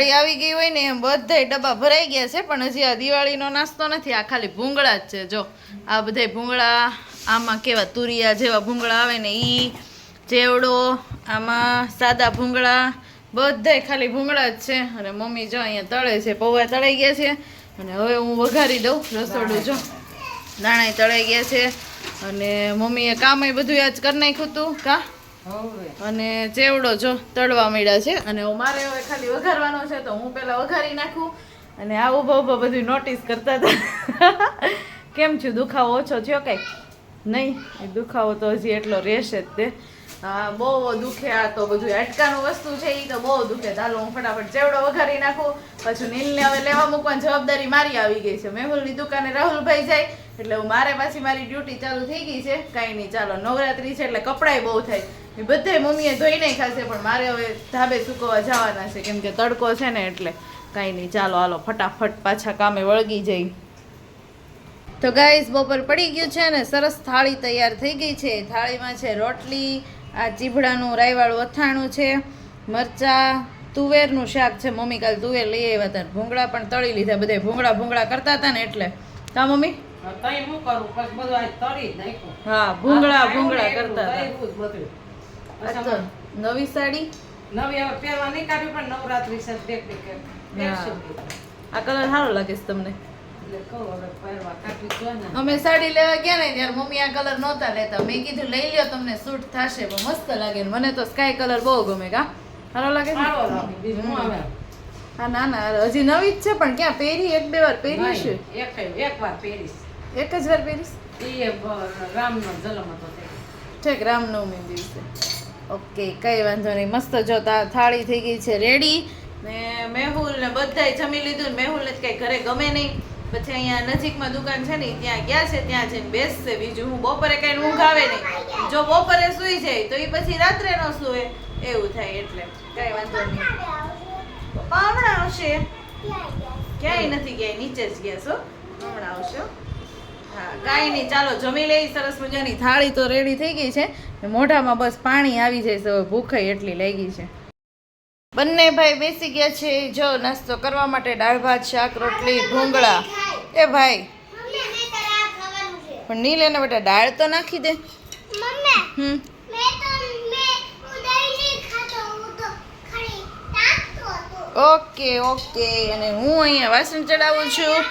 દિવાળી આવી ગઈ હોય ને એમ બધાય ડબ્બા ભરાઈ ગયા છે, પણ હજી આ દિવાળીનો નાસ્તો નથી, આ ખાલી ભૂંગળા જ છે. જો, આ બધાય ભૂંગળા, આમાં કેવા તુરિયા જેવા ભૂંગળા આવે ને ઈ ચેવડો આમાં સાદા ભૂંગળા, બધાય ખાલી ભૂંગળા જ છે. અને મમ્મી જો અહીંયા તળે છે, પૌવા તળાઈ ગયા છે. અને હવે હું વઘારી દઉં રસોડું, જો. દાણાય તળાઈ ગયા છે. અને મમ્મીએ કામય બધું આજ કરી નાખ્યું હતું કા? અને ચેવડો જો તળવા મળ્યા છે. અને મારે હવે ખાલી વઘારવાનો છે તો હું પેલા વઘારી નાખું. અને આ ઊભા ઊભા બધું નોટિસ કરતા હતા. કેમ છું દુખાવો ઓછો થયો કઈ? નહીં એ દુખાવો તો હજી એટલો રહેશે જ તે. હા બહુ દુખે આ તો બધું અટકાનું વસ્તુ છે એ તો બહુ દુખે. ચાલો હું ફટાફટ ચેવડો વઘારી નાખું. પછી નીલને હવે લેવા મૂકવાની જવાબદારી મારી આવી ગઈ છે. મેહુલની દુકાને રાહુલભાઈ જાય એટલે મારે પાછી મારી ડ્યુટી ચાલુ થઈ ગઈ છે. કાંઈ નહીં, ચાલો, નવરાત્રી છે એટલે કપડાય બહુ થાય. એ બધે મમ્મીએ ધોઈ નહીં ખાશે, પણ મારે હવે ધાબે સૂકવવા જવાના છે, કેમ કે તડકો છે ને એટલે કાંઈ નહીં, ચાલો, હાલો, ફટાફટ પાછા કામે વળગી જઈ. તો ગાઈસ બપોર પડી ગયું છે ને, સરસ થાળી તૈયાર થઈ ગઈ છે. થાળીમાં છે રોટલી, આ ચીભડાનું રાયવાળું અથાણું છે, મરચાં, તુવેરનું શાક છે. મમ્મી કાલ તુવેર લઈ આવ્યા હતા ભૂંગળા પણ તળી લીધા બધા ભૂંગળા ભૂંગળા કરતા હતા ને એટલે. કા મમ્મી? તઈ હું કરું? પછી બધું આજ તળી જ નાખ્યું. હા ભૂંગળા ભૂંગળા કરતા હતા. તળ્યું જ બધું. આ તો નવી સાડી? નવી હવે પહેરવા નહીં કાઢ્યું પણ નવરાત્રી છે દેખ દેખ કે પહેરશું કીધું. આ કલર સારો લાગે છે તમને? એટલે કહું હવે પહેરવા કાઢવી જોઈએ ને. અમે સાડી લેવા ગયા ને ત્યારે મમ્મી આ કલર નહોતા લેતા. મેં કીધું લઈ લ્યો તમને સૂટ થશે. પણ મસ્ત લાગે મને તો સ્કાય કલર બહુ ગમે કા? સારો લાગે સારો બીજું હું હા ના ના. હજી નવી જ છે પણ ક્યાં પહેરી? એક બે વાર પહેરી છે એક એક વાર પહેરીશ. એક જ વાર પહેરીશ? એ રામનો જલમ હતો ઠીક રામનવમી દિવસે. ઓકે કઈ વાંધો નહીં. મસ્ત જો થાળી થઈ ગઈ છે રેડી. ને મેહુલ ને બધાય જમી લીધું ને મેહુલ ને કઈ ઘરે ગમે નહીં. પછી અહીંયા નજીકમાં દુકાન છે ને ત્યાં ગયા છે ત્યાં જઈને બેસશે. બીજું હું બપોરે કઈ ઊંઘ આવે નહીં. જો બપોરે સુઈ જાય તો એ પછી રાત્રે ન સુવે. એવું થાય એટલે. કઈ વાંધો નહીં. પપ્પા હમણાં આવશે? ક્યાંય નથી ગયા નીચે જ ગયા છો. હમણાં આવશે. કાંઈ નહીં ચાલો જમી લઈ સરસ મજાની થાળી તો રેડી થઈ ગઈ છે. મોઢામાં બસ પાણી આવી જાય છે ભૂખાઈ એટલી લાગી છે. બંને ભાઈ બેસી ગયા છે જો નાસ્તો કરવા માટે દાળ ભાત શાક રોટલી ભૂંગળા. એ ભાઈ પણ નીલ એને બેટા દાળ તો નાખી દે. હમ. Okay okay. અને હું અહીંયા વાસણ ચડાવું છું.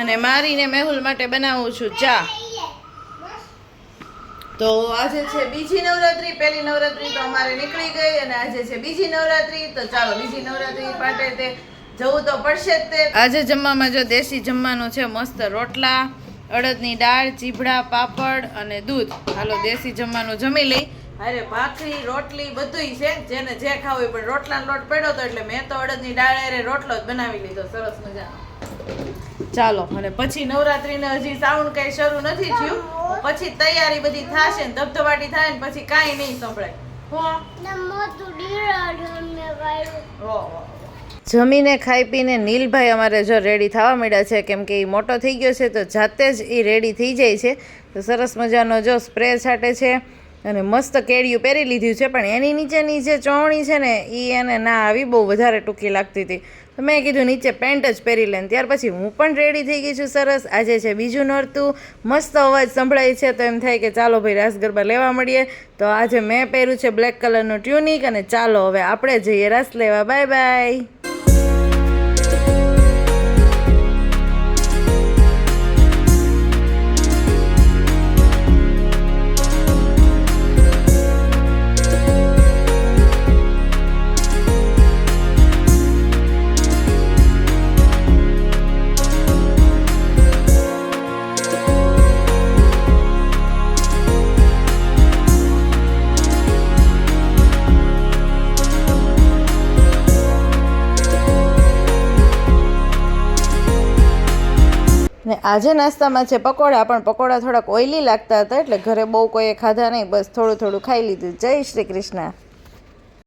અને મારીને મેહુલ માટે બનાવું છું ચા. તો આજે છે બીજી નવરાત્રી. પહેલી નવરાત્રી તો અમારે નીકળી ગઈ અને આજે છે બીજી નવરાત્રી. તો ચાલો બીજી નવરાત્રી માટે તે જવું તો પડશે જ તે. આજે જમવામાં જો દેશી જમવાનું છે મસ્ત રોટલા અડદની દાળ ચીભડા પાપડ અને દૂધ. હાલો દેશી જમવાનું જમી લઈ. અરે ભાખરી રોટલી બધુંય છે. જેને જે ખાવું હોય પણ રોટલાનો લોટ પડ્યો તો એટલે મેં તો અડદની દાળ અરે રોટલો જ બનાવી લીધો. સરસ મજાનો. ચાલો અને પછી નવરાત્રીને હજી સાઉન્ડ કઈ શરૂ નથી થયું. પછી તૈયારી બધી થાશે ને ધબધબાટી થાય ને પછી કાંઈ નહીં સંભળાય. જમીને ખાઈ પીને નીલભાઈ અમારે જો રેડી થવા માંડ્યા છે કેમ કે એ મોટો થઈ ગયો છે તો જાતે જ એ રેડી થઈ જાય છે. તો સરસ મજાનો જો સ્પ્રે છાંટે છે અને મસ્ત કેડિયું પહેરી લીધું છે પણ એની નીચેની જે ચોવણી છે ને એ એને ના આવી બહુ વધારે ટૂંકી લાગતી હતી. તો મેં કીધું નીચે પેન્ટ જ પહેરી લે ત્યાર પછી હું પણ રેડી થઈ ગઈ છું સરસ. આજે છે બીજું નોરતું મસ્ત અવાજ સંભળાય છે તો એમ થાય કે ચાલો ભાઈ રાસ ગરબા લેવા મળીએ. તો આજે મેં પહેર્યું છે બ્લેક કલરનું ટ્યુનિક અને ચાલો હવે આપણે જઈએ રાસ લેવા. બાય બાય ને આજે નાસ્તામાં છે પકોડા, પણ પકોડા થોડાક ઓઇલી લાગતા હતા એટલે ઘરે બહુ કોઈએ ખાધા નહીં. બસ થોડું થોડું ખાઈ લીધું. જય શ્રી કૃષ્ણ.